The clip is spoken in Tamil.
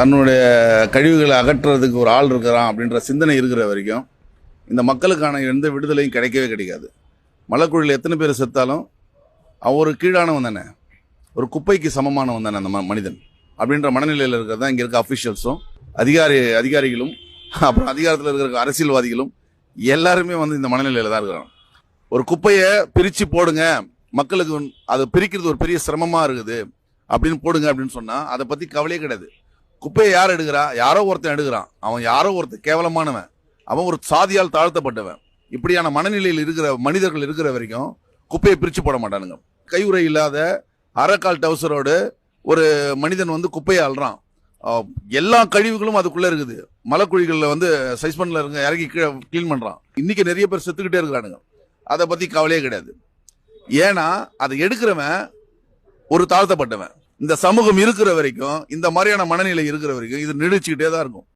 தன்னுடைய கழிவுகளை அகற்றுறதுக்கு ஒரு ஆள் இருக்கிறான் அப்படின்ற சிந்தனை இருக்கிற வரைக்கும் இந்த மக்களுக்கான எந்த விடுதலையும் கிடைக்கவே கிடைக்காது. மலக்குழியில் எத்தனை பேர் செத்தாலும் அவன் ஒரு கீழானவன் தானே. ஒரு குப்பைக்கு சமமானவன் தானே அந்த ம- மனிதன். அப்படின்ற மனநிலையில் இருக்கிறது தான் இங்கே இருக்க அஃபிஷியல்ஸும் அதிகாரி அதிகாரிகளும் அப்புறம் அதிகாரத்தில் இருக்கிற அரசியல்வாதிகளும் எல்லாருமே வந்து இந்த மனநிலையில் தான் இருக்கிறாங்க. ஒரு குப்பையை பிரித்து போடுங்க. மக்களுக்கு அதை பிரிக்கிறது ஒரு பெரிய சிரமமாக இருக்குது. அப்படின்னு போடுங்க அப்படின்னு சொன்னால் அதை பற்றி கவலையே கிடையாது. குப்பையை யார் எடுக்கிறா? யாரோ ஒருத்தன் எடுக்கிறான். அவன் யாரோ ஒருத்தன் கேவலமானவன். அவன் ஒரு சாதியால் தாழ்த்தப்பட்டவன். இப்படியான மனநிலையில் இருக்கிற மனிதர்கள் இருக்கிற வரைக்கும் குப்பையை பிரித்து போட மாட்டானுங்க. கையுறை இல்லாத அரைக்கால் டவுசரோடு ஒரு மனிதன் வந்து குப்பையை அள்ளுறான் எல்லா கழிவுகளும் அதுக்குள்ளே இருக்குது. மலைக்குழிகளில் வந்து சைஸ்பன்ல இருக்க இறங்கி கீழே க்ளீன் பண்ணுறான் இன்றைக்கி நிறைய பேர் செத்துக்கிட்டே இருக்கிறானுங்க. அதை பற்றி கவலையே கிடையாது. ஏன்னா அதை எடுக்கிறவன் ஒரு தாழ்த்தப்பட்டவன். இந்த சமூகம் இருக்கிற வரைக்கும் இந்த மாதிரியான மனநிலை இருக்கிற வரைக்கும் இது நீடிச்சுக்கிட்டே தான் இருக்கும்.